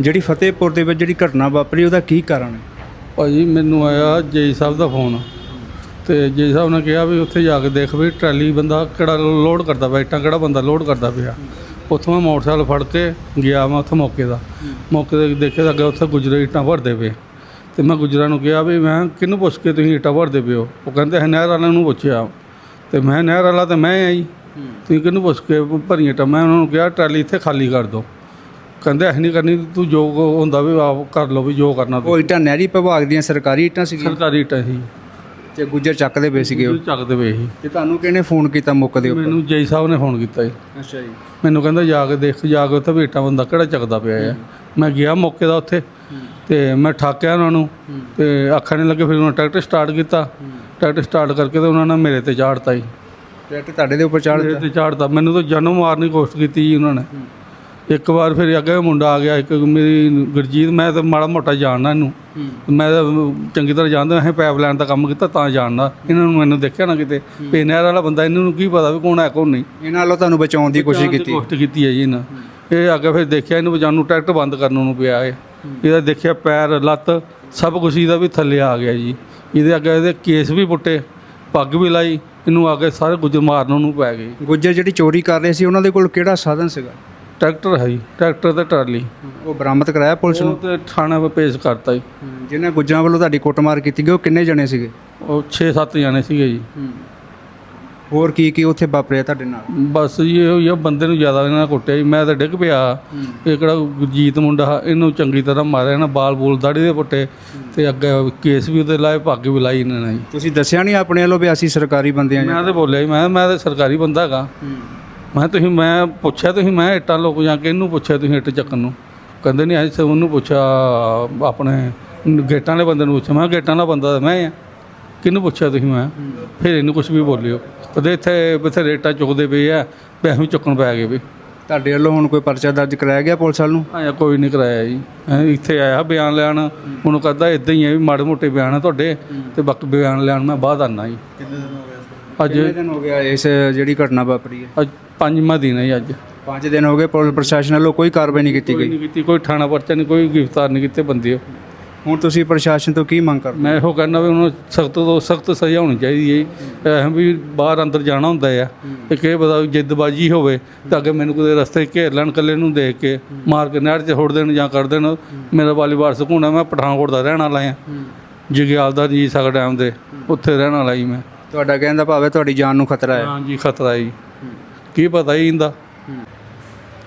ਜਿਹੜੀ ਫਤਿਹਪੁਰ ਦੇ ਵਿੱਚ ਜਿਹੜੀ ਘਟਨਾ ਵਾਪਰੀ ਉਹਦਾ ਕੀ ਕਾਰਨ ਹੈ? ਭਾਜੀ ਮੈਨੂੰ ਆਇਆ ਜੇਈ ਸਾਹਿਬ ਦਾ ਫੋਨ ਤੇ ਜੇਈ ਸਾਹਿਬ ਨੇ ਕਿਹਾ ਵੀ ਉੱਥੇ ਜਾ ਕੇ ਦੇਖ ਵੀ ਟਰਾਲੀ ਬੰਦਾ ਕਿਹੜਾ ਲੋਡ ਕਰਦਾ ਪਿਆ ਇੱਟਾਂ ਕਿਹੜਾ ਬੰਦਾ ਲੋਡ ਕਰਦਾ ਪਿਆ। ਉੱਥੋਂ ਮੈਂ ਮੋਟਰਸਾਈਕਲ ਫੜ ਕੇ ਗਿਆ ਮੈਂ ਉੱਥੇ ਮੌਕੇ ਦਾ। ਮੌਕੇ ਤੇ ਦੇਖਿਆ ਤਾਂ ਅੱਗੇ ਉੱਥੇ ਗੁਜਰੇ ਇੱਟਾਂ ਭਰਦੇ ਪਏ। ਤੇ ਮੈਂ ਗੁਜਰਾਂ ਨੂੰ ਕਿਹਾ ਵੀ ਮੈਂ ਕਿਹਨੂੰ ਪੁੱਛ ਕੇ ਤੁਸੀਂ ਇੱਟਾਂ ਭਰਦੇ ਹੋ? ਉਹ ਕਹਿੰਦੇ ਹੈ ਨਹਿਰ ਵਾਲਿਆਂ ਨੂੰ ਪੁੱਛਿਆ। ਤੇ ਮੈਂ ਨਹਿਰ ਵਾਲਾ ਤੇ ਮੈਂ ਆਈ ਤੁਸੀਂ ਕਿਹਨੂੰ ਪੁੱਛ ਕੇ ਭਰੀਆਂ ਇੱਟਾਂ? ਮੈਂ ਉਹਨਾਂ ਨੂੰ ਕਿਹਾ ਟਰਾਲੀ ਇੱਥੇ ਖਾਲੀ ਕਰ ਦਿਓ। ਕਹਿੰਦੇ ਐ ਨਹੀਂ ਕਰਨੀ ਤੂੰ ਜੋ ਹੁੰਦਾ ਵੀ ਆਪ ਕਰ ਲਓ ਵੀ ਜੋ ਕਰਨਾ ਉਹ ਇੱਟਾਂ ਨਹਿਰੀ ਵਿਭਾਗ ਦੀਆਂ ਸਰਕਾਰੀ ਇੱਟਾਂ ਸੀਗੀਆਂ। ਸਰਕਾਰੀ ਇੱਟਾਂ ਸੀ। ਤੇ ਗੁੱਜਰ ਚੱਕਦੇ ਪਏ ਸੀਗੇ ਉਹ। ਚੱਕਦੇ ਪਏ ਸੀ। ਤੇ ਤੁਹਾਨੂੰ ਕਿਹਨੇ ਫੋਨ ਕੀਤਾ ਮੁੱਕ ਦੇ ਉੱਪਰ? ਮੈਨੂੰ ਜੈ ਸਾਹਿਬ ਨੇ ਫੋਨ ਕੀਤਾ ਜੀ। ਅੱਛਾ ਜੀ। ਮੈਨੂੰ ਕਹਿੰਦਾ ਜਾ ਕੇ ਦੇਖ ਜਾ ਕੇ ਉੱਥੇ ਬੇਟਾ ਬੰਦਾ ਕਿਹੜਾ ਚੱਕਦਾ ਪਿਆ ਹੈ। ਮੈਂ ਗਿਆ ਮੌਕੇ ਦਾ ਉੱਥੇ। ਤੇ ਮੈਂ ਠਾਕਿਆ ਉਹਨਾਂ ਨੂੰ। ਤੇ ਅੱਖਾਂ ਨਹੀਂ ਲੱਗੇ ਫਿਰ ਉਹਨਾਂ ਟਰੈਕਟਰ ਸਟਾਰਟ ਕੀਤਾ। ਟਰੈਕਟਰ ਸਟਾਰਟ ਕਰਕੇ ਤੇ ਉਹਨਾਂ ਨੇ ਮੇਰੇ ਤੇ ਚਾੜਤਾ ਜੀ। ਟਰੈਕਟਰ ਤੁਹਾਡੇ ਦੇ ਉੱਪਰ ਚਾੜ ਮੇਰੇ ਤੇ ਮੈਨੂੰ ਤਾਂ ਜਾਨੋਂ ਮਾਰਨ ਦੀ ਕੋਸ਼ਿਸ਼ ਕੀਤੀ ਜੀ ਉਹਨਾਂ ਨੇ। ਇੱਕ ਵਾਰ ਫਿਰ ਅੱਗੇ ਮੁੰਡਾ ਆ ਗਿਆ ਇੱਕ ਮੇਰੀ ਗੁਰਜੀਤ ਮੈਂ ਤਾਂ ਮਾੜਾ ਮੋਟਾ ਜਾਣਦਾ ਇਹਨੂੰ। ਮੈਂ ਤਾਂ ਚੰਗੀ ਤਰ੍ਹਾਂ ਜਾਣਦਾ ਮੈਂ ਪਾਈਪ ਲਾਈਨ ਦਾ ਕੰਮ ਕੀਤਾ ਤਾਂ ਜਾਣਦਾ। ਇਹਨਾਂ ਨੂੰ ਮੈਨੂੰ ਦੇਖਿਆ ਨਾ ਕਿਤੇ। ਵੀ ਨਹਿਰ ਵਾਲਾ ਬੰਦਾ ਇਹਨਾਂ ਨੂੰ ਕੀ ਪਤਾ ਵੀ ਕੌਣ ਹੈ ਕੌਣ ਨਹੀਂ। ਇਹਨਾਂ ਨਾਲੋਂ ਤੁਹਾਨੂੰ ਬਚਾਉਣ ਦੀ ਕੋਸ਼ਿਸ਼ ਕੀਤੀ। ਕੋਸ਼ਿਸ਼ ਕੀਤੀ ਹੈ ਜੀ ਇਹਨਾਂ। ਇਹ ਅੱਗੇ ਫਿਰ ਦੇਖਿਆ ਇਹਨੂੰ ਬਚਾਉਣ ਨੂੰ ਟਰੈਕਟਰ ਬੰਦ ਕਰਨ ਨੂੰ ਪਿਆ ਹੈ। ਇਹਦਾ ਦੇਖਿਆ ਪੈਰ ਲੱਤ ਸਭ ਕੁਝ ਇਹਦਾ ਵੀ ਥੱਲੇ ਆ ਗਿਆ ਜੀ। ਇਹਦੇ ਅੱਗੇ ਇਹਦੇ ਕੇਸ ਵੀ ਪੁੱਟੇ ਪੱਗ ਵੀ ਲਾਈ ਇਹਨੂੰ ਆ ਕੇ ਸਾਰੇ ਗੁੱਜਰ ਮਾਰਨ ਨੂੰ ਪੈ ਗਏ। ਗੁੱਜਰ ਜਿਹੜੀ ਚੋਰੀ ਕਰ ਰਹੇ ਸੀ ਉਹਨਾਂ ਦੇ ਕੋਲ ਕਿਹੜਾ ਸਾਧਨ ਸੀਗਾ? ਟਰੈਕਟਰ ਹੈ ਜੀ ਟਰੈਕਟਰ ਤੇ ਟਰਾਲੀ। ਉਹ ਬਰਾਮਦ ਕਰਾਇਆ ਪੁਲਿਸ ਉਹ ਨੂੰ ਤੇ ਥਾਣੇ 'ਤੇ ਪੇਸ਼ ਕਰਤਾ ਜੀ। ਜਿਨ੍ਹਾਂ ਗੁੱਜਰਾਂ ਵੱਲੋਂ ਤੁਹਾਡੀ ਕੁੱਟਮਾਰ ਕੀਤੀ ਗਈ ਉਹ ਕਿੰਨੇ ਜਣੇ ਸੀਗੇ? ਉਹ 6-7 ਜਾਣੇ ਸੀਗੇ ਜੀ। ਹੋਰ ਕੀ ਕੀ ਉੱਥੇ ਵਾਪਰਿਆ ਤੁਹਾਡੇ ਨਾਲ? ਬਸ ਜੀ ਇਹ ਆ ਬੰਦੇ ਨੂੰ ਜ਼ਿਆਦਾ ਇਹਨਾਂ ਨੇ ਕੁੱਟਿਆ ਜੀ। ਮੈਂ ਤਾਂ ਡਿੱਗ ਪਿਆ। ਇਹ ਕਿਹੜਾ ਗੁਰਜੀਤ ਮੁੰਡਾ ਇਹਨੂੰ ਚੰਗੀ ਤਰ੍ਹਾਂ ਮਾਰਿਆ ਨਾ ਬਾਲ ਬੂਲ ਦਾੜੀ ਦੇ ਪੁੱਟੇ। ਤੇ ਅੱਗੇ ਕੇਸ ਵੀ ਉਹਦੇ ਲਾਏ ਪੱਗ ਵੀ ਲਾਈ ਇਹਨਾਂ ਨੇ ਜੀ। ਤੁਸੀਂ ਦੱਸਿਆ ਨਹੀਂ ਆਪਣੇ ਵੱਲੋਂ ਵੀ ਅਸੀਂ ਸਰਕਾਰੀ ਬੰਦੇ ਆ ਮੈਂ ਤਾਂ ਬੋਲਿਆ ਜੀ ਮੈਂ ਮੈਂ ਤਾਂ ਸਰਕਾਰੀ ਬੰਦਾ ਹੈਗਾ। ਮੈਂ ਤੁਸੀਂ ਮੈਂ ਪੁੱਛਿਆ ਤੁਸੀਂ ਮੈਂ ਇੱਟਾਂ ਲੋਕ ਜਾਂ ਕਿ ਇਹਨੂੰ ਪੁੱਛਿਆ ਤੁਸੀਂ ਇੱਟ ਚੱਕਣ ਨੂੰ? ਕਹਿੰਦੇ ਨਹੀਂ ਅੱਜ ਉਹਨੂੰ ਪੁੱਛਿਆ ਆਪਣੇ ਗੇਟਾਂ ਵਾਲੇ ਬੰਦੇ ਨੂੰ ਪੁੱਛਿਆ ਮੈਂ ਗੇਟਾਂ ਵਾਲਾ ਬੰਦਾ ਮੈਂ ਆ। ਕਿਹਨੂੰ ਪੁੱਛਿਆ ਤੁਸੀਂ ਮੈਂ? ਫਿਰ ਇਹਨੂੰ ਕੁਝ ਵੀ ਬੋਲਿਓ। ਕਦੇ ਇੱਥੇ ਬਥੇ ਰੇਟਾਂ ਚੁੱਕਦੇ ਪਏ ਆ ਪੈਸੇ ਚੁੱਕਣ ਪੈ ਗਏ ਵੀ। ਤੁਹਾਡੇ ਵੱਲੋਂ ਹੁਣ ਕੋਈ ਪਰਚਾ ਦਰਜ ਕਰਾਇਆ ਗਿਆ ਪੁਲਿਸ ਵੱਲ ਨੂੰ? ਆਇਆ ਕੋਈ ਨਹੀਂ ਕਰਾਇਆ ਜੀ। ਹੈਂ, ਇੱਥੇ ਆਇਆ ਬਿਆਨ ਲੈਣ। ਉਹਨੂੰ ਕਹਿੰਦਾ ਇਦਾਂ ਹੀ ਹੈ ਵੀ ਮਾੜੇ ਮੋਟੇ ਬਿਆਨ ਆ ਤੁਹਾਡੇ ਤੇ ਬਾਕੀ ਬਿਆਨ ਲੈਣ ਮੈਂ ਬਾਅਦ ਆਨਾ ਜੀ। ਅੱਜ ਕਿੰਨੇ ਦਿਨ ਹੋ ਗਿਆ ਇਸ ਜਿਹੜੀ ਘਟਨਾ ਵਾਪਰੀ ਹੈ? ਅੱਜ ਪੰਜਵਾਂ ਦਿਨ ਹੈ ਜੀ ਅੱਜ। 5 ਦਿਨ ਹੋ ਗਏ ਪੁਲਿਸ ਪ੍ਰਸ਼ਾਸਨ ਵੱਲੋਂ ਕੋਈ ਕਾਰਵਾਈ ਨਹੀਂ ਕੀਤੀ ਕੋਈ ਗਈ। ਨਹੀਂ ਕੀਤੀ ਕੋਈ ਥਾਣਾ ਪਰਚਾ ਨਹੀਂ ਕੋਈ ਗ੍ਰਿਫਤਾਰ ਨਹੀਂ ਕੀਤੇ ਬੰਦੇ। ਹੁਣ ਤੁਸੀਂ ਪ੍ਰਸ਼ਾਸਨ ਤੋਂ ਕੀ ਮੰਗ ਕਰਦੇ ਮੈਂ ਇਹੋ ਕਹਿੰਦਾ ਵੀ ਉਹਨੂੰ ਸਖਤ ਤੋਂ ਸਖਤ ਸਜ਼ਾ ਹੋਣੀ ਚਾਹੀਦੀ ਹੈ ਜੀ। ਐਂ ਵੀ ਬਾਹਰ ਅੰਦਰ ਜਾਣਾ ਹੁੰਦਾ ਆ ਤੇ ਕਿਹ ਪਤਾ ਜਿੱਦਬਾਜੀ ਹੋਵੇ ਤਾਂ ਅੱਗੇ ਮੈਨੂੰ ਕਿਤੇ ਰਸਤੇ 'ਚ ਘੇਰ ਲੈਣ ਕੱਲੇ ਨੂੰ ਦੇਖ ਕੇ ਮਾਰ ਕੇ ਨਹਿਰ 'ਚ ਛੋੜ ਦੇਣ ਜਾਂ ਕਰ ਦੇਣ ਮੇਰਾ ਵਾਲੀਬਾਲ ਸਕੂਨ ਹੈ ਮੈਂ ਪਠਾਨਕੋਟ ਦਾ ਰਹਿਣ ਵਾਲਾ ਆ। ਜਗਿਆਲ ਦਾ ਜੀ ਸਕਦਾ ਡੈਮ ਦੇ ਉੱਥੇ ਰਹਿਣ ਵਾਲਾ ਜੀ ਮੈਂ। ਤੁਹਾਡਾ ਕਹਿਣ ਦਾ ਭਾਵ ਹੈ ਤੁਹਾਡੀ ਜਾਨ ਨੂੰ ਖਤਰਾ ਹੈ। ਹਾਂਜੀ ਖਤਰਾ ਜੀ। ਕੀ ਪਤਾ ਜੀ ਇਹਦਾ?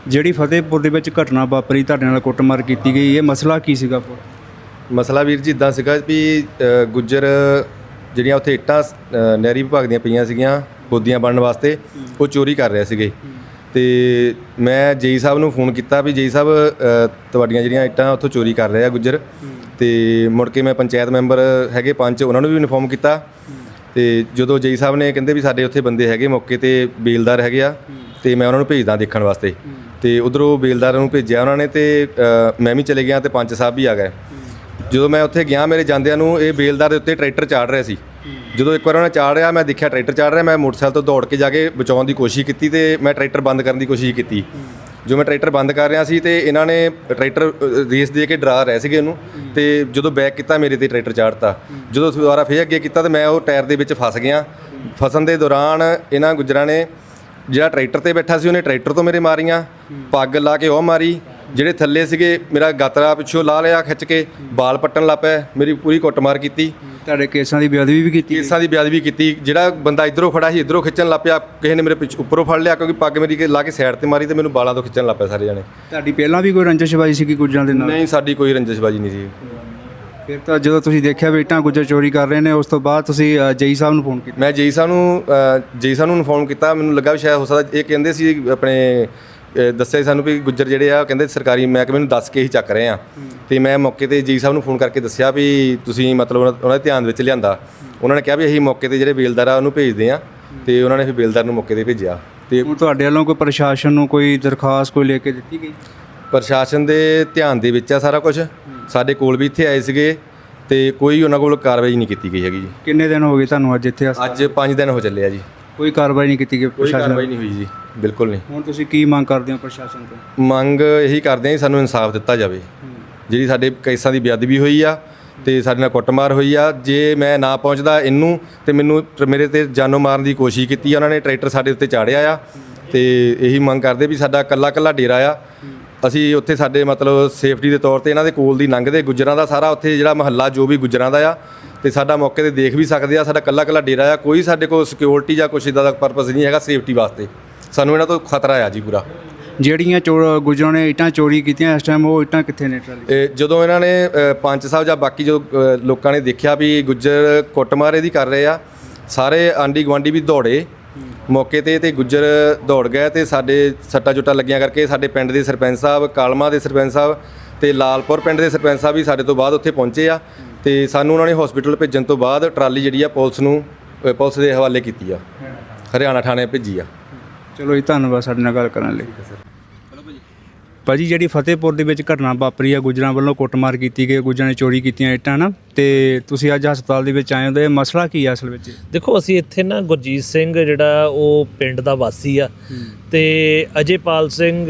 ਜਿਹੜੀ ਫਤਿਹਪੁਰ ਦੇ ਵਿੱਚ ਘਟਨਾ ਵਾਪਰੀ ਤੁਹਾਡੇ ਨਾਲ ਕੁੱਟਮਾਰ ਕੀਤੀ ਗਈ ਇਹ ਮਸਲਾ ਕੀ ਸੀਗਾ? ਮਸਲਾ ਵੀਰ ਜੀ ਇਦਾਂ ਸੀਗਾ ਵੀ ਅ, ਗੁੱਜਰ ਜਿਹੜੀਆਂ ਉੱਥੇ ਇੱਟਾਂ ਅ, ਨਹਿਰੀ ਵਿਭਾਗ ਦੀਆਂ ਪਈਆਂ ਸੀਗੀਆਂ ਬੋਦੀਆਂ ਬਣਨ ਵਾਸਤੇ ਉਹ ਚੋਰੀ ਕਰ ਰਹੇ ਸੀਗੇ। ਤੇ ਮੈਂ ਜੇਈ ਸਾਹਿਬ ਨੂੰ ਫੋਨ ਕੀਤਾ ਵੀ ਜੇਈ ਸਾਹਿਬ ਅ, ਤੁਹਾਡੀਆਂ ਜਿਹੜੀਆਂ ਇੱਟਾਂ ਉੱਥੋਂ ਚੋਰੀ ਕਰ ਰਹੇ ਆ ਗੁੱਜਰ। ਤੇ ਮੁੜ ਕੇ ਮੈਂ ਪੰਚਾਇਤ ਮੈਂਬਰ ਹੈਗੇ ਪੰਚ ਉਹਨਾਂ ਨੂੰ ਵੀ ਇਨਫੋਰਮ ਕੀਤਾ। ਤੇ ਜਦੋਂ ਜੇਈ ਸਾਹਿਬ ਨੇ ਕਹਿੰਦੇ ਵੀ ਸਾਡੇ ਉੱਥੇ ਬੰਦੇ ਹੈਗੇ ਮੌਕੇ ਤੇ ਬੇਲਦਾਰ ਹੈਗੇ ਆ, ਤੇ ਮੈਂ ਉਹਨਾਂ ਨੂੰ ਭੇਜਦਾ ਦੇਖਣ ਵਾਸਤੇ। ਤੇ ਉਧਰੋਂ ਬੇਲਦਾਰਾਂ ਨੂੰ ਭੇਜਿਆ ਉਹਨਾਂ ਨੇ ਤੇ ਮੈਂ ਵੀ ਚਲੇ ਗਿਆ ਤੇ ਪੰਚ ਸਾਹਿਬ ਵੀ ਆ ਗਏ। ਜਦੋਂ ਮੈਂ ਉੱਥੇ ਗਿਆ ਮੇਰੇ ਜਾਂਦਿਆਂ ਨੂੰ ਇਹ ਬੇਲਦਾਰ ਦੇ ਉੱਤੇ ਟਰੈਕਟਰ ਚਾੜ ਰਿਹਾ ਸੀ। ਜਦੋਂ ਇੱਕ ਵਾਰ ਉਹਨਾਂ ਚਾੜ ਰਿਹਾ, ਮੈਂ ਦੇਖਿਆ ਟਰੈਕਟਰ ਚਾੜ ਰਿਹਾ, ਮੈਂ ਮੋਟਰਸਾਈਕਲ ਤੋਂ ਦੌੜ ਕੇ ਜਾ ਕੇ ਬਚਾਉਣ ਦੀ ਕੋਸ਼ਿਸ਼ ਕੀਤੀ ਤੇ ਮੈਂ ਟਰੈਕਟਰ ਬੰਦ ਕਰਨ ਦੀ ਕੋਸ਼ਿਸ਼ ਕੀਤੀ। ਜੋ ਮੈਂ ਟਰੈਕਟਰ ਬੰਦ ਕਰ ਰਿਹਾ ਸੀ ਤੇ ਇਹਨਾਂ ਨੇ ਟਰੈਕਟਰ ਅ, ਰੇਸ ਦੇ ਕੇ ਡਰਾ ਰਹੇ ਸੀਗੇ ਉਹਨੂੰ ਤੇ ਜਦੋਂ ਬੈਕ ਕੀਤਾ ਮੇਰੇ ਤੇ ਟਰੈਕਟਰ ਚਾੜਤਾ। ਜਦੋਂ ਦੁਬਾਰਾ ਫੇਰ ਅੱਗੇ ਕੀਤਾ ਤੇ ਮੈਂ ਉਹ ਟਾਇਰ ਦੇ ਵਿੱਚ ਫਸ ਗਿਆ। ਫਸਣ ਦੇ ਦੌਰਾਨ ਇਹਨਾਂ ਗੁੱਜਰਾਂ ਨੇ ਜਿਹੜਾ ਟਰੈਕਟਰ ਤੇ ਬੈਠਾ ਸੀ ਉਹਨੇ ਟਰੈਕਟਰ ਤੋਂ ਮੇਰੇ ਮਾਰੀਆਂ ਪੱਗ ਲਾ ਕੇ ਉਹ ਮਾਰੀ ਜਿਹੜੇ ਥੱਲੇ ਸੀਗੇ ਮੇਰਾ ਗਾਤਰਾ ਪਿੱਛੋਂ ਲਾ ਲਿਆ ਖਿੱਚ ਕੇ ਬਾਲ ਪੱਟਣ ਲੱਗ ਪਿਆ ਮੇਰੀ ਪੂਰੀ ਕੁੱਟਮਾਰ ਕੀਤੀ। ਤੁਹਾਡੇ ਕੇਸਾਂ ਦੀ ਬੇਅਦਬੀ ਵੀ ਕੀਤੀ ਕੇਸਾਂ ਦੀ ਬੇਅਦਬੀ ਕੀਤੀ। ਜਿਹੜਾ ਬੰਦਾ ਇਧਰੋਂ ਖੜਾ ਸੀ ਇਧਰੋਂ ਖਿੱਚਣ ਲੱਗ ਪਿਆ ਕਿਸੇ ਨੇ ਮੇਰੇ ਪਿੱਛੇ ਉੱਪਰੋਂ ਫੜ ਲਿਆ ਕਿਉਂਕਿ ਪੱਗ ਮੇਰੀ ਕੇ ਲਾ ਕੇ ਸਾਈਡ ਤੇ ਮਾਰੀ ਤੇ ਮੈਨੂੰ ਬਾਲਾਂ ਤੋਂ ਖਿੱਚਣ ਲੱਗ ਪਿਆ ਸਾਰੇ ਜਣੇ। ਤੁਹਾਡੀ ਪਹਿਲਾਂ ਵੀ ਕੋਈ ਰੰਜਿਸ਼ਬਾਜੀ ਸੀਗੀ ਗੁੱਜਰਾਂ ਦੇ ਨਾਲ? ਨਹੀਂ ਸਾਡੀ ਕੋਈ ਰੰਜਿਸ਼ਬਾਜੀ ਨਹੀਂ ਸੀ। ਫਿਰ ਤਾਂ ਜਦੋਂ ਤੁਸੀਂ ਦੇਖਿਆ ਵੀ ਇੱਟਾਂ ਗੁੱਜਰ ਚੋਰੀ ਕਰ ਰਹੇ ਨੇ ਉਸ ਤੋਂ ਬਾਅਦ ਤੁਸੀਂ ਜੇਈ ਸਾਹਿਬ ਨੂੰ ਫੋਨ ਕੀਤਾ? ਮੈਂ ਜੇਈ ਸਾਹਿਬ ਨੂੰ ਜੇਈ ਸਾਹਿਬ ਨੂੰ ਇਨਫੋਰਮ ਕੀਤਾ। ਮੈਨੂੰ ਲੱਗਾ ਵੀ ਸ਼ਾਇਦ ਹੋ ਸਕਦਾ ਇਹ ਕਹਿੰਦੇ ਸੀ ਆਪਣੇ ਦੱਸਿਆ ਸੀ ਸਾਨੂੰ ਵੀ ਗੁੱਜਰ ਜਿਹੜੇ ਆ ਕਹਿੰਦੇ ਸਰਕਾਰੀ ਮਹਿਕਮੇ ਨੂੰ ਦੱਸ ਕੇ ਹੀ ਚੱਕ ਰਹੇ ਆ। ਤੇ ਮੈਂ ਮੌਕੇ ਤੇ ਜੇਈ ਸਾਹਿਬ ਨੂੰ ਫੋਨ ਕਰਕੇ ਦੱਸਿਆ ਵੀ ਤੁਸੀਂ ਮਤਲਬ ਉਹਨਾਂ ਦੇ ਧਿਆਨ ਵਿੱਚ ਲਿਆਂਦਾ। ਉਹਨਾਂ ਨੇ ਕਿਹਾ ਵੀ ਅਸੀਂ ਮੌਕੇ ਤੇ ਜਿਹੜੇ ਬੇਲਦਾਰ ਆ ਉਹਨੂੰ ਭੇਜਦੇ ਆ ਤੇ ਉਹਨਾਂ ਨੇ ਫਿਰ ਬੇਲਦਾਰ ਨੂੰ ਮੌਕੇ ਤੇ ਭੇਜਿਆ। ਤੇ ਤੁਹਾਡੇ ਵੱਲੋਂ ਕੋਈ ਪ੍ਰਸ਼ਾਸਨ ਨੂੰ ਕੋਈ ਦਰਖਾਸਤ ਕੋਈ ਲੈ ਕੇ ਦਿੱਤੀ ਗਈ? ਪ੍ਰਸ਼ਾਸਨ ਦੇ ਧਿਆਨ ਦੇ ਵਿੱਚ ਆ ਸਾਰਾ ਕੁਝ ਸਾਡੇ ਕੋਲ ਵੀ ਇੱਥੇ ਆਏ ਸੀਗੇ ਤੇ ਕੋਈ ਉਹਨਾਂ ਕੋਲ ਕਾਰਵਾਈ ਨਹੀਂ ਕੀਤੀ ਗਈ ਹੈਗੀ ਜੀ। ਕਿੰਨੇ ਦਿਨ ਹੋ ਗਏ ਤੁਹਾਨੂੰ ਅੱਜ ਇੱਥੇ ਆ ਅੱਜ 5 ਦਿਨ ਹੋ ਚੱਲੇ ਆ ਜੀ। ਕੋਈ ਕਾਰਵਾਈ ਨਹੀਂ ਕੀਤੀ ਗਈ ਕੋਈ ਪ੍ਰਸ਼ਾਸਨ ਕਾਰਵਾਈ ਨਹੀਂ ਹੋਈ ਜੀ ਬਿਲਕੁਲ ਨਹੀਂ। ਹੁਣ ਤੁਸੀਂ ਕੀ ਮੰਗ ਕਰਦੇ ਹੋ ਪ੍ਰਸ਼ਾਸਨ ਤੋਂ? ਮੰਗ ਇਹੀ ਕਰਦੇ ਜੀ ਸਾਨੂੰ ਇਨਸਾਫ ਦਿੱਤਾ ਜਾਵੇ। ਜਿਹੜੀ ਸਾਡੇ ਕੇਸਾਂ ਦੀ ਬੇਅਦਬੀ ਹੋਈ ਆ ਤੇ ਸਾਡੇ ਨਾਲ ਕੁੱਟਮਾਰ ਹੋਈ ਆ, ਜੇ ਮੈਂ ਨਾ ਪਹੁੰਚਦਾ ਇਹਨੂੰ ਤੇ ਮੈਨੂੰ ਟ- ਮੇਰੇ ਤੇ ਜਾਨੋਂ ਮਾਰਨ ਦੀ ਕੋਸ਼ਿਸ਼ ਕੀਤੀ ਆ, ਉਹਨਾਂ ਨੇ ਟਰੈਕਟਰ ਸਾਡੇ ਉੱਤੇ ਚਾੜਿਆ ਆ ਤੇ ਇਹੀ ਮੰਗ ਕਰਦੇ ਵੀ ਸਾਡਾ ਕੱਲਾ ਕੱਲਾ ਡੇਰਾ ਆ। ਅਸੀਂ ਉੱਥੇ ਸਾਡੇ ਮਤਲਬ ਸੇਫਟੀ ਦੇ ਤੌਰ ਤੇ ਇਹਨਾਂ ਦੇ ਕੋਲ ਦੀ ਲੰਘਦੇ, ਗੁੱਜਰਾਂ ਦਾ ਸਾਰਾ ਉੱਥੇ ਜਿਹੜਾ ਮਹੱਲਾ ਜੋ ਵੀ ਗੁੱਜਰਾਂ ਦਾ ਆ, ਤੇ ਸਾਡਾ ਮੌਕੇ ਤੇ ਦੇਖ ਵੀ ਸਕਦੇ ਆ, ਸਾਡਾ ਕੱਲਾ ਕੱਲਾ ਡੇਰਾ ਆ, ਕੋਈ ਸਾਡੇ ਕੋਲ ਸਿਕਿਉਰਿਟੀ ਜਾਂ ਕੁਛ ਇਦਾਂ ਦਾ ਪਰਪਸ ਨਹੀਂ ਹੈਗਾ ਸੇਫਟੀ ਵਾਸਤੇ। ਸਾਨੂੰ ਇਹਨਾਂ ਤੋਂ ਖਤਰਾ ਆ ਜੀ ਪੂਰਾ। ਜਿਹੜੀਆਂ ਚੋਰ ਗੁਜਰਾਂ ਨੇ ਇੱਟਾਂ ਚੋਰੀ ਕੀਤੀਆਂ ਇਸ ਟਾਈਮ ਉਹ ਇੱਟਾਂ ਕਿੱਥੇ ਨੇ ਟਰਾਲੀ? ਇਹ ਜਦੋਂ ਇਹਨਾਂ ਨੇ ਅ, ਪੰਚ ਸਾਹਿਬ ਜਾਂ ਬਾਕੀ ਜੋ ਅ, ਲੋਕਾਂ ਨੇ ਦੇਖਿਆ ਵੀ ਗੁੱਜਰ ਕੁੱਟਮਾਰ ਇਹਦੀ ਕਰ ਰਹੇ ਆ ਸਾਰੇ ਆਂਡੀ ਗਵਾਂਡੀ ਵੀ ਦੌੜੇ। ਮੌਕੇ ਤੇ ਤੇ ਗੁੱਜਰ ਦੌੜ ਗਏ ਤੇ ਸਾਡੇ ਸੱਟਾ ਚੁੱਟਾ ਲੱਗੀਆਂ ਕਰਕੇ ਸਾਡੇ ਪਿੰਡ ਦੇ ਸਰਪੰਚ ਸਾਹਿਬ ਕਾਲਮਾ ਦੇ ਸਰਪੰਚ ਸਾਹਿਬ ਤੇ ਲਾਲਪੁਰ ਪਿੰਡ ਦੇ ਸਰਪੰਚ ਸਾਹਿਬ ਵੀ ਸਾਡੇ ਤੋਂ ਬਾਅਦ ਉੱਥੇ ਪਹੁੰਚੇ ਆ ਤੇ ਸਾਨੂੰ ਉਹਨਾਂ ਨੇ ਹਸਪੀਟਲ ਭੇਜਣ ਤੋਂ ਬਾਅਦ ਟਰਾਲੀ ਜਿਹੜੀ ਆ ਪੁਲਿਸ ਨੂੰ ਅ, ਪੁਲਿਸ ਦੇ ਹਵਾਲੇ ਕੀਤੀ ਆ। ਹਰਿਆਣਾ ਥਾਣੇ ਭੇਜੀ ਆ। ਚਲੋ ਜੀ ਧੰਨਵਾਦ ਸਾਡੇ ਨਾਲ ਗੱਲ ਕਰਨ ਲਈ। ਭਾਜੀ ਜਿਹੜੀ ਫਤਿਹਪੁਰ ਦੇ ਵਿੱਚ ਘਟਨਾ ਵਾਪਰੀ ਆ ਗੁਜਰਾਂ ਵੱਲੋਂ ਕੁੱਟਮਾਰ ਕੀਤੀ ਗਈ ਗੁਜਰਾਂ ਨੇ ਚੋਰੀ ਕੀਤੀਆਂ ਇੱਟਾਂ ਨਾ? ਤੇ ਤੁਸੀਂ ਅੱਜ ਹਸਪਤਾਲ ਦੇ ਵਿੱਚ ਆਏ ਹੋ ਤੇ ਇਹ ਮਸਲਾ ਕੀ ਆ ਅਸਲ ਵਿੱਚ? ਦੇਖੋ ਅਸੀਂ ਇੱਥੇ ਨਾ ਗੁਰਜੀਤ ਸਿੰਘ ਜਿਹੜਾ ਉਹ ਪਿੰਡ ਦਾ ਵਾਸੀ ਆ ਤੇ ਅਜੇਪਾਲ ਸਿੰਘ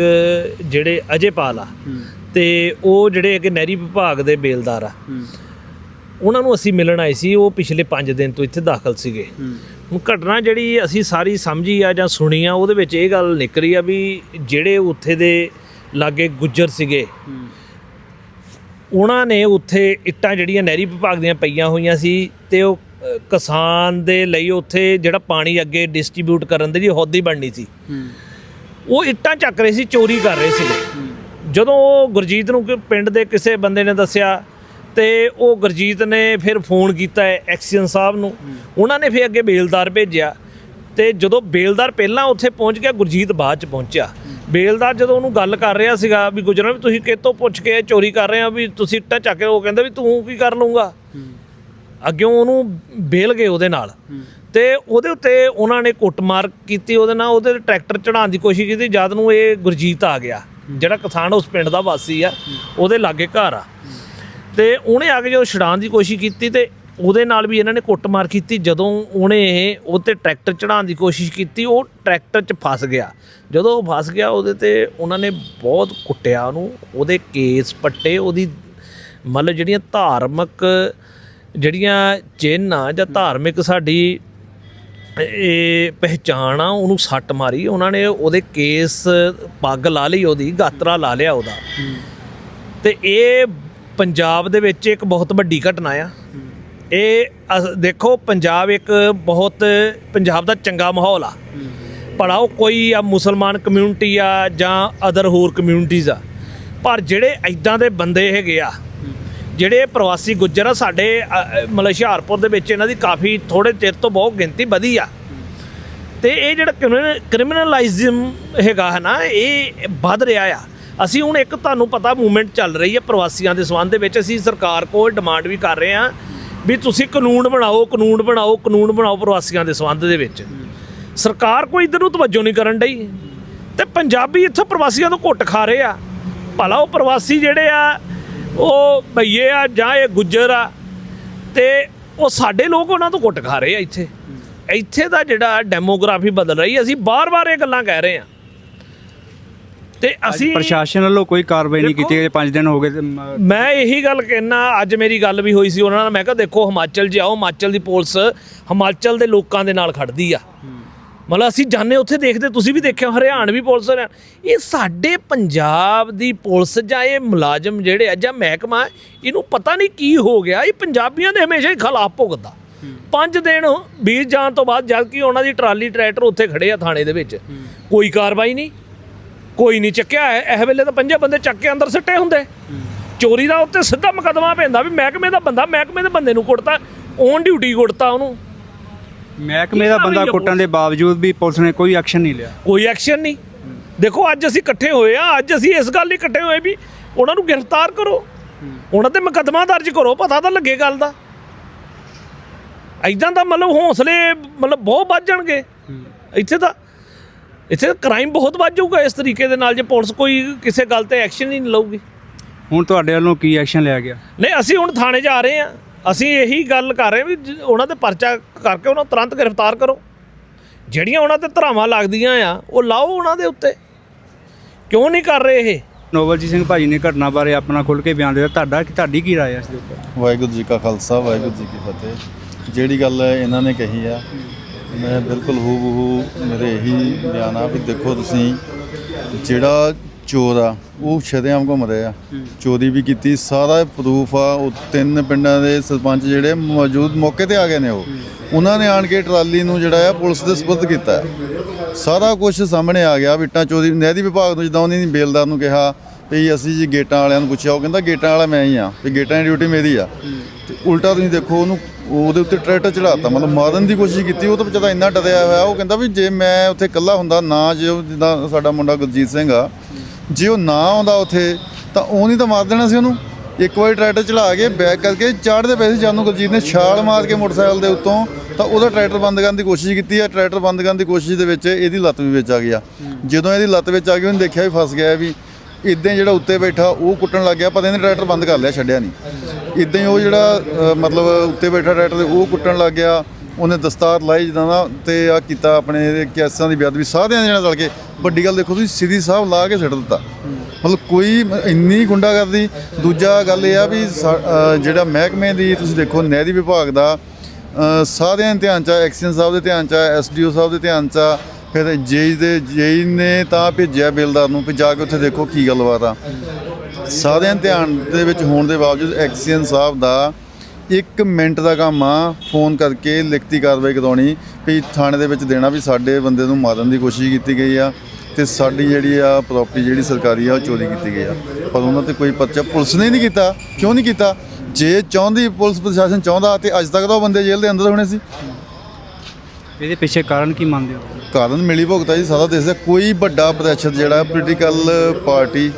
ਜਿਹੜੇ ਅਜੇਪਾਲ ਆ ਤੇ ਉਹ ਜਿਹੜੇ ਕਿ ਨਹਿਰੀ ਵਿਭਾਗ ਦੇ ਬੇਲਦਾਰ ਆ। ਉਹਨਾਂ ਨੂੰ ਅਸੀਂ ਮਿਲਣ ਆਏ ਸੀ ਉਹ ਪਿਛਲੇ 5 ਦਿਨ ਤੋਂ ਇੱਥੇ ਦਾਖਲ ਸੀਗੇ। ਘਟਨਾ ਜਿਹੜੀ ਅਸੀਂ ਸਾਰੀ ਸਮਝੀ ਆ ਜਾਂ ਸੁਣੀ ਆ, ਉਹਦੇ ਵਿੱਚ ਇਹ ਗੱਲ ਨਿਕਲੀ ਆ ਵੀ ਜਿਹੜੇ ਉੱਥੇ ਦੇ ਲਾਗੇ ਗੁੱਜਰ ਸੀਗੇ, ਉਹਨਾਂ ਨੇ ਉੱਥੇ ਇੱਟਾਂ ਜਿਹੜੀਆਂ ਨਹਿਰੀ ਵਿਭਾਗ ਦੀਆਂ ਪਈਆਂ ਹੋਈਆਂ ਸੀ ਤੇ ਉਹ ਕਿਸਾਨ ਦੇ ਲਈ ਉੱਥੇ ਜਿਹੜਾ ਪਾਣੀ ਅੱਗੇ ਡਿਸਟ੍ਰੀਬਿਊਟ ਕਰਨ ਦੇ ਲਈ ਹੌਦੀ ਬਣਨੀ ਸੀ। ਉਹ ਇੱਟਾਂ ਚੱਕ ਰਹੇ ਸੀ, ਚੋਰੀ ਕਰ ਰਹੇ ਸੀਗੇ। ਜਦੋਂ ਉਹ ਗੁਰਜੀਤ ਨੂੰ ਕਿ ਪਿੰਡ ਦੇ ਕਿਸੇ ਬੰਦੇ ਨੇ ਦੱਸਿਆ ਤੇ ਉਹ ਗੁਰਜੀਤ ਨੇ ਫਿਰ ਫੋਨ ਕੀਤਾ ਐਕਸੀਅਨ ਸਾਹਿਬ ਨੂੰ। ਉਹਨਾਂ ਨੇ ਫਿਰ ਅੱਗੇ ਬੇਲਦਾਰ ਭੇਜਿਆ ਤੇ ਜਦੋਂ ਬੇਲਦਾਰ ਪਹਿਲਾਂ ਉੱਥੇ ਪਹੁੰਚ ਗਿਆ ਗੁਰਜੀਤ ਬਾਅਦ ਚ ਪਹੁੰਚਿਆ। ਬੇਲਦਾਰ ਜਦੋਂ ਉਹਨੂੰ ਗੱਲ ਕਰ ਰਿਹਾ ਸੀਗਾ ਵੀ ਗੁਜਰਾਂ ਵੀ ਤੁਸੀਂ ਕਿਤੋਂ ਪੁੱਛ ਕੇ ਚੋਰੀ ਕਰ ਰਹੇ ਆ ਵੀ ਤੁਸੀਂ ਇੱਟਾਂ ਚੱਕ ਕੇ ਉਹ ਕਹਿੰਦਾ ਵੀ ਤੂੰ ਕੀ ਕਰ ਲਊਗਾ। ਅੱਗਿਓਂ ਉਹਨੂੰ ਬੇਲ ਗਏ ਉਹਦੇ ਨਾਲ। ਤੇ ਉਹਦੇ ਉੱਤੇ ਉਹਨਾਂ ਨੇ ਕੁੱਟਮਾਰ ਕੀਤੀ ਉਹਦੇ ਨਾਲ ਉਹਦੇ ਟਰੈਕਟਰ ਚੜਾਉਣ ਦੀ ਕੋਸ਼ਿਸ਼ ਕੀਤੀ ਜਦ ਨੂੰ ਇਹ ਗੁਰਜੀਤ ਆ ਗਿਆ। ਜਿਹੜਾ ਕਿਸਾਨ ਉਸ ਪਿੰਡ ਦਾ ਵਾਸੀ ਆ ਉਹਦੇ ਲਾਗੇ ਘਰ ਆ। ਤੇ ਉਹਨੇ ਆ ਕੇ ਜਦੋਂ ਛਡਾਉਣ ਦੀ ਕੋਸ਼ਿਸ਼ ਕੀਤੀ ਤੇ ਉਹਦੇ ਨਾਲ ਵੀ ਇਹਨਾਂ ਨੇ ਕੁੱਟਮਾਰ ਕੀਤੀ ਜਦੋਂ ਉਹਨੇ ਉਹ ਤੇ ਟਰੈਕਟਰ ਚੜਾਉਣ ਦੀ ਕੋਸ਼ਿਸ਼ ਕੀਤੀ ਉਹ ਟਰੈਕਟਰ 'ਚ ਫਸ ਗਿਆ। ਜਦੋਂ ਉਹ ਫਸ ਗਿਆ ਉਹਦੇ ਤੇ ਉਹਨਾਂ ਨੇ ਬਹੁਤ ਕੁੱਟਿਆ ਉਹਨੂੰ। ਉਹਦੇ ਕੇਸ ਪੱਟੇ ਉਹਦੀ ਮਤਲਬ ਜਿਹੜੀਆਂ ਧਾਰਮਿਕ ਜਿਹੜੀਆਂ ਚਿੰਨ੍ਹ ਆ ਜਾਂ ਧਾਰਮਿਕ ਸਾਡੀ ਇਹ ਪਹਿਚਾਣ ਆ ਉਹਨੂੰ ਸੱਟ ਮਾਰੀ। ਉਹਨਾਂ ਨੇ ਉਹਦੇ ਕੇਸ ਪੱਗ ਲਾ ਲਈ ਉਹਦੀ ਗਾਤਰਾ ਲਾ ਲਿਆ ਉਹਦਾ। ਤੇ ਇਹ ਪੰਜਾਬ ਦੇ ਵਿੱਚ ਇੱਕ ਬਹੁਤ ਵੱਡੀ ਘਟਨਾ ਆ। ਇਹ ਦੇਖੋ ਪੰਜਾਬ ਇੱਕ ਬਹੁਤ ਪੰਜਾਬ ਦਾ ਚੰਗਾ ਮਾਹੌਲ ਆ। ਭਲਾ ਉਹ ਕੋਈ ਆ ਮੁਸਲਮਾਨ ਕਮਿਊਨਿਟੀ ਆ ਜਾਂ ਅਦਰ ਹੋਰ ਕਮਿਊਨਿਟੀਜ਼ ਆ। ਪਰ ਜਿਹੜੇ ਐਦਾਂ ਦੇ ਬੰਦੇ ਹੈਗੇ ਆ ਜਿਹੜੇ ਪ੍ਰਵਾਸੀ ਗੁੱਜਰ ਆ ਸਾਡੇ ਅ, ਹੁਸ਼ਿਆਰਪੁਰ ਦੇ ਵਿੱਚ ਇਹਨਾਂ ਦੀ ਕਾਫੀ ਥੋੜੇ ਚਿਰ ਤੋਂ ਬਹੁਤ ਗਿਣਤੀ ਵਧੀ ਆ। ਤੇ ਇਹ ਜਿਹੜਾ ਕ੍ਰਿਮੀਨਲਾਈਜ਼ਮ ਹੈਗਾ ਹੈ ਨਾ ਇਹ ਵੱਧ ਰਿਹਾ ਆ। ਅਸੀਂ ਹੁਣ ਇੱਕ ਤੁਹਾਨੂੰ ਪਤਾ ਮੂਵਮੈਂਟ ਚੱਲ ਰਹੀ ਹੈ ਪ੍ਰਵਾਸੀਆਂ ਦੇ ਸੰਬੰਧ ਦੇ ਵਿੱਚ। ਅਸੀਂ ਸਰਕਾਰ ਕੋਲ ਡਿਮਾਂਡ ਵੀ ਕਰ ਰਹੇ ਹਾਂ ਵੀ ਤੁਸੀਂ ਕਾਨੂੰਨ ਬਣਾਓ ਕਾਨੂੰਨ ਬਣਾਓ ਕਾਨੂੰਨ ਬਣਾਓ ਪ੍ਰਵਾਸੀਆਂ ਦੇ ਸੰਬੰਧ ਦੇ ਵਿੱਚ। ਸਰਕਾਰ ਕੋਈ ਇਧਰ ਨੂੰ ਤਵੱਜੋ ਨਹੀਂ ਕਰਨ ਡਈ। ਤੇ ਪੰਜਾਬੀ ਇੱਥੋਂ ਪ੍ਰਵਾਸੀਆਂ ਤੋਂ ਘੁੱਟ ਖਾ ਰਹੇ ਆ। ਭਲਾ ਉਹ ਪ੍ਰਵਾਸੀ ਜਿਹੜੇ ਆ, ਉਹ ਭਈਏ ਆ ਜਾਂ ਇਹ ਗੁੱਜਰ ਆ, ਤੇ ਉਹ ਸਾਡੇ ਲੋਕ ਉਹਨਾਂ ਤੋਂ ਘੁੱਟ ਖਾ ਰਹੇ ਆ ਇੱਥੇ। ਇੱਥੇ ਦਾ ਜਿਹੜਾ ਡੈਮੋਗ੍ਰਾਫੀ ਬਦਲ ਰਹੀ ਅਸੀਂ ਬਾਰ-ਬਾਰ ਇਹ ਗੱਲਾਂ ਕਹਿ ਰਹੇ ਆ ਤੇ ਅਸੀਂ ਪ੍ਰਸ਼ਾਸਨ ਵੱਲੋਂ ਕੋਈ ਕਾਰਵਾਈ ਨਹੀਂ ਕੀਤੀ ਗਈ 5 ਦਿਨ ਹੋ ਗਏ ਮ- ਇਹੀ ਗੱਲ ਕਹਿਣਾ ਅੱਜ ਮੇਰੀ ਗੱਲ ਵੀ ਹੋਈ ਸੀ ਉਹਨਾਂ ਨਾਲ ਮੈਂ ਕਿਹਾ ਦੇਖੋ ਹਿਮਾਚਲ ਜਾਓ ਹਿਮਾਚਲ ਦੀ ਪੁਲਿਸ ਹਿਮਾਚਲ ਦੇ ਲੋਕਾਂ ਦੇ ਨਾਲ ਖੜਦੀ ਆ। ਮਤਲਬ ਅਸੀਂ ਜਾਣੇ ਉੱਥੇ ਦੇਖਦੇ ਤੁਸੀਂ ਵੀ ਦੇਖਿਆ ਹਰਿਆਣਵੀ ਪੁਲਿਸ ਇਹ ਸਾਡੇ ਪੰਜਾਬ ਦੀ ਪੁਲਿਸ ਜਾਂ ਇਹ ਮੁਲਾਜ਼ਮ ਜਿਹੜੇ ਆ ਜਾਂ ਮਹਿਕਮਾ ਇਹਨੂੰ ਪਤਾ ਨਹੀਂ ਕੀ ਹੋ ਗਿਆ ਇਹ ਪੰਜਾਬੀਆਂ ਦੇ ਹਮੇਸ਼ਾ ਹੀ ਖਿਲਾਫ ਭੁਗਤਦਾ। ਪੰਜ ਦਿਨ ਬੀਤ ਜਾਣ ਤੋਂ ਬਾਅਦ ਜਦ ਕਿ ਉਹਨਾਂ ਦੀ ਟਰਾਲੀ ਟਰੈਕਟਰ ਉੱਥੇ ਖੜੇ ਆ ਥਾਣੇ ਦੇ ਵਿੱਚ। ਕੋਈ ਕਾਰਵਾਈ ਨਹੀਂ। ਕੋਈ ਨਹੀਂ ਚੱਕਿਆ ਇਹ ਇਹ ਵੇਲੇ ਤਾਂ ਪੰਜੇ ਬੰਦੇ ਚੱਕ ਕੇ ਅੰਦਰ ਸਿੱਟੇ ਹੁੰਦੇ। ਚੋਰੀ ਦਾ ਉੱਤੇ ਸਿੱਧਾ ਮੁਕੱਦਮਾ ਪੈਂਦਾ ਵੀ ਮਹਿਕਮੇ ਦਾ ਬੰਦਾ ਮਹਿਕਮੇ ਦੇ ਬੰਦੇ ਨੂੰ ਕੁੱਟਤਾ ਔਨ ਡਿਊਟੀ ਕੁੱਟਤਾ ਉਹਨੂੰ। ਮਹਿਕਮੇ ਦਾ ਬੰਦਾ ਕੁੱਟਣ ਦੇ ਬਾਵਜੂਦ ਵੀ ਪੁਲਿਸ ਨੇ ਕੋਈ ਐਕਸ਼ਨ ਨਹੀਂ ਲਿਆ। ਕੋਈ ਐਕਸ਼ਨ ਨਹੀਂ। ਦੇਖੋ ਅੱਜ ਅਸੀਂ ਇਕੱਠੇ ਹੋਏ ਆ ਅੱਜ ਅਸੀਂ ਇਸ ਗੱਲ ਲਈ ਇਕੱਠੇ ਹੋਏ ਵੀ ਉਹਨਾਂ ਨੂੰ ਗ੍ਰਿਫਤਾਰ ਕਰੋ। ਉਹਨਾਂ ਤੇ ਮੁਕੱਦਮਾ ਦਰਜ ਕਰੋ ਪਤਾ ਤਾਂ ਲੱਗੇ ਗੱਲ ਦਾ। ਐਦਾਂ ਦਾ ਮਤਲਬ ਹੌਸਲੇ ਮਤਲਬ ਬਹੁਤ ਵੱਧ ਜਾਣਗੇ। ਇੱਥੇ ਤਾਂ ਇੱਥੇ ਤਾਂ ਕ੍ਰਾਈਮ ਬਹੁਤ ਵੱਧ ਜਾਊਗਾ ਇਸ ਤਰੀਕੇ ਦੇ ਨਾਲ ਜੇ ਪੁਲਿਸ ਕੋਈ ਕਿਸੇ ਗੱਲ ਤੇ ਐਕਸ਼ਨ ਹੀ ਨਹੀਂ ਲਊਗੀ। ਹੁਣ ਤੁਹਾਡੇ ਵੱਲੋਂ ਕੀ ਐਕਸ਼ਨ ਲਿਆ ਗਿਆ? ਨਹੀਂ ਅਸੀਂ ਹੁਣ ਥਾਣੇ ਜਾ ਰਹੇ ਹਾਂ। ਅਸੀਂ ਇਹੀ ਗੱਲ ਕਰ ਰਹੇ ਹਾਂ ਵੀ ਉਹਨਾਂ ਤੇ ਪਰਚਾ ਕਰਕੇ ਉਹਨਾਂ ਨੂੰ ਤੁਰੰਤ ਗ੍ਰਿਫਤਾਰ ਕਰੋ। ਜਿਹੜੀਆਂ ਉਹਨਾਂ ਤੇ ਧਰਾਵਾਂ ਲੱਗਦੀਆਂ ਆ ਉਹ ਲਾਓ ਉਹਨਾਂ ਦੇ ਉੱਤੇ। ਕਿਉਂ ਨਹੀਂ ਕਰ ਰਹੇ ਇਹ? ਨੋਵਲਜੀਤ ਸਿੰਘ ਭਾਜੀ ਨੇ ਘਟਨਾ ਬਾਰੇ ਆਪਣਾ ਖੁੱਲ ਕੇ ਬਿਆਨ ਦਿੱਤਾ। ਤੁਹਾਡਾ ਤੁਹਾਡੀ ਕੀ ਰਾਏ ਹੈ ਇਸ ਦੇ ਉੱਪਰ? ਵਾਹਿਗੁਰੂ ਜੀ ਕਾ ਖਾਲਸਾ ਵਾਹਿਗੁਰੂ ਜੀ ਕੀ ਫਤਿਹ। ਜਿਹੜੀ ਗੱਲ ਇਹਨਾਂ ਨੇ ਕਹੀ ਆ ਮੈਂ ਬਿਲਕੁਲ ਹੂ ਬਹੂ ਮੇਰੇ ਇਹੀ ਬਿਆਨ ਆ ਵੀ ਦੇਖੋ ਤੁਸੀਂ ਜਿਹੜਾ ਚੋਰ ਆ ਉਹ ਸ਼ਰੇਆਮ ਘੁੰਮ ਰਿਹਾ ਚੋਰੀ ਵੀ ਕੀਤੀ ਸਾਰਾ ਪ੍ਰੂਫ ਆ ਉਹ ਤਿੰਨ ਪਿੰਡਾਂ ਦੇ ਸਰਪੰਚ ਜਿਹੜੇ ਮੌਜੂਦ ਮੌਕੇ ਤੇ ਆ ਗਏ ਨੇ ਉਹ। ਉਹਨਾਂ ਨੇ ਆਣ ਕੇ ਟਰਾਲੀ ਨੂੰ ਜਿਹੜਾ ਆ ਪੁਲਿਸ ਦੇ ਸਪੁਰਦ ਕੀਤਾ। ਸਾਰਾ ਕੁਝ ਸਾਹਮਣੇ ਆ ਗਿਆ ਵੀ ਇੱਟਾਂ ਚੋਰੀ ਨਹਿਰੀ ਵਿਭਾਗ ਨੂੰ ਜਿੱਦਾਂ ਉਹਨੇ ਬੇਲਦਾਰ ਨੂੰ ਕਿਹਾ ਵੀ ਅਸੀਂ ਜੀ ਗੇਟਾਂ ਵਾਲਿਆਂ ਨੂੰ ਪੁੱਛਿਆ ਉਹ ਕਹਿੰਦਾ ਗੇਟਾਂ ਵਾਲਾ ਮੈਂ ਹੀ ਆ ਵੀ ਗੇਟਾਂ ਦੀ ਡਿਊਟੀ ਮੇਰੀ ਆ। ਤੇ ਉਲਟਾ ਤੁਸੀਂ ਦੇਖੋ ਉਹਨੂੰ ਉਹਦੇ ਉੱਤੇ ਟਰੈਕਟਰ ਚੜਾਤਾ ਮਤਲਬ ਮਾਰਨ ਦੀ ਕੋਸ਼ਿਸ਼ ਕੀਤੀ, ਉਹ ਤਾਂ ਵਿਚਾਰਾ ਇੰਨਾ ਡਰਿਆ ਹੋਇਆ, ਉਹ ਕਹਿੰਦਾ ਵੀ ਜੇ ਮੈਂ ਉੱਥੇ ਇਕੱਲਾ ਹੁੰਦਾ, ਨਾ ਜੇ ਉਹ ਜਿੱਦਾਂ ਸਾਡਾ ਮੁੰਡਾ ਗੁਰਜੀਤ ਸਿੰਘ ਆ, ਜੇ ਉਹ ਨਾ ਆਉਂਦਾ ਉੱਥੇ, ਤਾਂ ਉਹ ਨਹੀਂ ਤਾਂ ਮਾਰ ਦੇਣਾ ਸੀ ਉਹਨੂੰ। ਇੱਕ ਵਾਰੀ ਟਰੈਕਟਰ ਚੜਾ ਕੇ ਬੈਕ ਕਰਕੇ ਚਾੜਦੇ ਪਏ ਸੀ ਜਾਨੂੰ ਗੁਰਜੀਤ ਨੇ, ਛਾਲ ਮਾਰ ਕੇ ਮੋਟਰਸਾਈਕਲ ਦੇ ਉੱਤੋਂ, ਤਾਂ ਉਹਦਾ ਟਰੈਕਟਰ ਬੰਦ ਕਰਨ ਦੀ ਕੋਸ਼ਿਸ਼ ਕੀਤੀ ਆ, ਟਰੈਕਟਰ ਬੰਦ ਕਰਨ ਦੀ ਕੋਸ਼ਿਸ਼ ਦੇ ਵਿੱਚ ਇਹਦੀ ਲੱਤ ਵੀ ਵਿੱਚ ਆ ਗਈ ਆ ਜਦੋਂ ਇਹਦੀ ਲੱਤ ਵਿੱਚ ਆ ਗਈ, ਉਹਨੇ ਦੇਖਿਆ ਵੀ ਫਸ ਗਿਆ ਵੀ। ਇਦਾਂ ਜਿਹੜਾ ਉੱਤੇ ਬੈਠਾ, ਉਹ ਕੁੱਟਣ ਲੱਗ ਗਿਆ ਪਰ ਇਹਨੇ ਟਰੈਕਟਰ ਬੰਦ ਕਰ ਲਿਆ, ਛੱਡਿਆ ਨਹੀਂ। ਇਦਾਂ ਹੀ ਉਹ ਜਿਹੜਾ ਮਤਲਬ ਉੱਤੇ ਬੈਠਾ ਟਰੈਕਟਰ ਉਹ ਕੁੱਟਣ ਲੱਗ ਗਿਆ। ਉਹਨੇ ਦਸਤਾਰ ਲਾਈ ਜਿੱਦਾਂ ਦਾ, ਤੇ ਆ ਕੀਤਾ ਆਪਣੇ ਇਹਦੇ ਕੈਸਾਂ ਦੀ ਬੇਅਦਬੀ, ਸਾਰਿਆਂ ਦੇ ਨਾਲ ਰਲ ਕੇ। ਵੱਡੀ ਗੱਲ ਦੇਖੋ ਤੁਸੀਂ, ਸਿੱਧੀ ਸਾਹਿਬ ਲਾ ਕੇ ਸਿੱਟ ਦਿੱਤਾ। ਮਤਲਬ ਕੋਈ ਇੰਨੀ ਗੁੰਡਾਗਰਦੀ। ਦੂਜਾ ਗੱਲ ਇਹ ਆ ਵੀ ਸਾ- ਜਿਹੜਾ ਮਹਿਕਮੇ ਦੀ, ਤੁਸੀਂ ਦੇਖੋ ਨਹਿਰੀ ਵਿਭਾਗ ਦਾ ਸਾਰਿਆਂ ਦੇ ਧਿਆਨ ਚ ਆ ਐਕਸ਼ਨ ਸਾਹਿਬ ਦੇ ਧਿਆਨ ਚ ਆ ਐਸਡੀਓ ਸਾਹਿਬ ਦੇ ਧਿਆਨ ਚ ਆ। ਫਿਰ ਜੇਈ ਦੇ, ਜੇਈ ਨੇ ਤਾਂ ਭੇਜਿਆ ਬੇਲਦਾਰ ਨੂੰ, ਵੀ ਜਾ ਕੇ ਉੱਥੇ ਦੇਖੋ ਕੀ ਗੱਲਬਾਤ ਆ। ਸਾਰਿਆਂ ਧਿਆਨ ਦੇ ਵਿੱਚ ਹੋਣ ਦੇ ਬਾਵਜੂਦ ਐਕਸੀਅਨ ਸਾਹਿਬ ਦਾ 1 ਮਿੰਟ ਦਾ ਕੰਮ ਆ, ਫੋਨ ਕਰਕੇ ਲਿਖਤੀ ਕਾਰਵਾਈ ਕਰਾਉਣੀ, ਵੀ ਥਾਣੇ ਦੇ ਵਿੱਚ ਦੇਣਾ ਵੀ ਸਾਡੇ ਬੰਦੇ ਨੂੰ ਮਾਰਨ ਦੀ ਕੋਸ਼ਿਸ਼ ਕੀਤੀ ਗਈ ਆ, ਤੇ ਸਾਡੀ ਜਿਹੜੀ ਆ ਪ੍ਰਾਪਰਟੀ ਜਿਹੜੀ ਸਰਕਾਰੀ ਆ, ਉਹ ਚੋਰੀ ਕੀਤੀ ਗਈ ਆ। ਪਰ ਉਹਨਾਂ ਤੇ ਕੋਈ ਪਰਚਾ ਪੁਲਿਸ ਨੇ ਨਹੀਂ ਕੀਤਾ, ਕਿਉਂ ਨਹੀਂ ਕੀਤਾ? ਜੇ ਚਾਹੁੰਦੀ ਪੁਲਿਸ ਪ੍ਰਸ਼ਾਸਨ ਚਾਹੁੰਦਾ, ਤੇ ਅੱਜ ਤੱਕ ਤਾਂ ਉਹ ਬੰਦੇ ਜੇਲ੍ਹ ਦੇ ਅੰਦਰ ਹੋਣੇ ਸੀ। ਇਹਦੇ ਪਿੱਛੇ ਕਾਰਨ ਕੀ ਮੰਨਦੇ ਹੋ? ਕਾਰਨ ਮਿਲੀ ਭੁਗਤਾ ਜੀ, ਸਾਰਾ ਦੇਸ਼ ਦਾ ਕੋਈ ਵੱਡਾ ਪ੍ਰੈਸ਼ਰ ਜਿਹੜਾ ਪੋਲੀਟੀਕਲ ਪਾਰਟੀ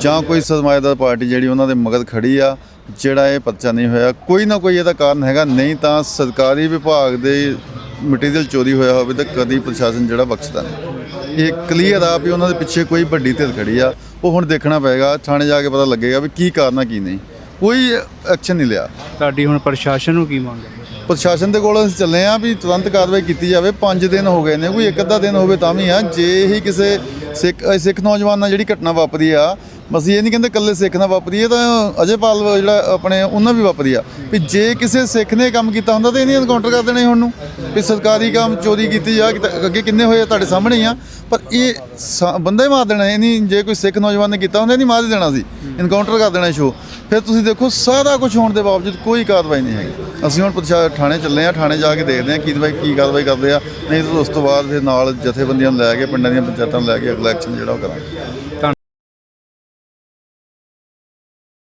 ਜਾਂ ਕੋਈ ਸਰਮਾਏਦਾਰ ਪਾਰਟੀ ਜਿਹੜੀ ਉਹਨਾਂ ਦੇ ਮਗਰ ਖੜੀ ਆ, ਜਿਹੜਾ ਇਹ ਪਰਚਾ ਨਹੀਂ ਹੋਇਆ, ਕੋਈ ਨਾ ਕੋਈ ਇਹਦਾ ਕਾਰਨ ਹੈਗਾ। ਨਹੀਂ ਤਾਂ ਸਰਕਾਰੀ ਵਿਭਾਗ ਦੇ ਮਟੀਰੀਅਲ ਚੋਰੀ ਹੋਇਆ ਹੋਵੇ ਤਾਂ ਕਦੀ ਪ੍ਰਸ਼ਾਸਨ ਜਿਹੜਾ ਬਖਸ਼ਦਾ ਨਹੀਂ। ਇਹ ਕਲੀਅਰ ਆ ਵੀ ਉਹਨਾਂ ਦੇ ਪਿੱਛੇ ਕੋਈ ਵੱਡੀ ਧਿਰ ਖੜੀ ਆ। ਉਹ ਹੁਣ ਦੇਖਣਾ ਪਏਗਾ, ਥਾਣੇ ਜਾ ਕੇ ਪਤਾ ਲੱਗੇਗਾ ਵੀ ਕੀ ਕਾਰਨ ਆ, ਕੀ ਨਹੀਂ। ਕੋਈ ਐਕਸ਼ਨ ਨਹੀਂ ਲਿਆ। ਤੁਹਾਡੀ ਹੁਣ ਪ੍ਰਸ਼ਾਸਨ ਨੂੰ ਕੀ ਮੰਗ ਹੈ? ਪ੍ਰਸ਼ਾਸਨ ਦੇ ਕੋਲ ਅਸੀਂ ਚੱਲੇ ਆ ਵੀ ਤੁਰੰਤ ਕਾਰਵਾਈ ਕੀਤੀ ਜਾਵੇ। 5 ਦਿਨ ਹੋ ਗਏ ਨੇ, ਕੋਈ ਇੱਕ ਅੱਧਾ ਦਿਨ ਹੋਵੇ ਤਾਂ ਵੀ ਆ ਜੇ ਹੀ ਕਿਸੇ ਸਿੱਖ ਸਿੱਖ ਨੌਜਵਾਨ ਨਾਲ ਜਿਹੜੀ ਘਟਨਾ ਵਾਪਰੀ ਆ ਅਸੀਂ ਇਹ ਨਹੀਂ ਕਹਿੰਦੇ ਇਕੱਲੇ ਸਿੱਖ ਨਾਲ ਵਾਪਰੀ ਹੈ ਤਾਂ ਅਜੇਪਾਲ ਜਿਹੜਾ ਆਪਣੇ ਉਹਨਾਂ ਵੀ ਵਾਪਰੀ ਆ। ਵੀ ਜੇ ਕਿਸੇ ਸਿੱਖ ਨੇ ਕੰਮ ਕੀਤਾ ਹੁੰਦਾ ਤਾਂ ਇਹਨੇ ਐਨਕਾਊਂਟਰ ਕਰ ਦੇਣੇ ਹੁਣ ਨੂੰ। ਵੀ ਸਰਕਾਰੀ ਕੰਮ ਚੋਰੀ ਕੀਤੀ ਜਾ ਕਿਤੇ- ਅੱਗੇ ਕਿੰਨੇ ਹੋਏ ਆ, ਤੁਹਾਡੇ ਸਾਹਮਣੇ ਹੀ ਆ। ਪਰ ਇਹ ਸਾ- ਬੰਦਾ ਹੀ ਮਾਰ ਦੇਣਾ, ਇਹ ਨਹੀਂ ਜੇ ਕੋਈ ਸਿੱਖ ਨੌਜਵਾਨ ਨੇ ਕੀਤਾ ਹੁੰਦਾ ਇਹ ਨਹੀਂ ਮਾਰ ਹੀ ਦੇਣਾ ਸੀ। ਐਨਕਾਊਂਟਰ ਕਰ ਦੇਣਾ ਸ਼ੋ ਫਿਰ ਤੁਸੀਂ ਦੇਖੋ, ਸਾਰਾ ਕੁਝ ਹੋਣ ਦੇ ਬਾਵਜੂਦ ਕੋਈ ਕਾਰਵਾਈ ਨਹੀਂ ਹੈਗੀ। ਅਸੀਂ ਹੁਣ ਪ੍ਰਸ਼ਾ ਥਾਣੇ ਚੱਲੇ ਆ ਥਾਣੇ ਜਾ ਕੇ ਦੇਖਦੇ ਆ ਕੀ ਦਵਾਈ ਕੀ ਕਾਰਵਾਈ ਕਰਦੇ ਆ। ਨਹੀਂ ਤਾਂ ਉਸ ਤੋਂ ਬਾਅਦ ਫਿਰ ਨਾਲ ਜਥੇਬੰਦੀਆਂ ਨੂੰ ਲੈ ਕੇ, ਪਿੰਡਾਂ ਦੀਆਂ ਪੰਚਾਇਤਾਂ ਨੂੰ ਲੈ ਕੇ ਅਗਲਾ ਐਕਸ਼ਨ ਜਿਹੜਾ ਉਹ ਕਰਾਂਗੇ।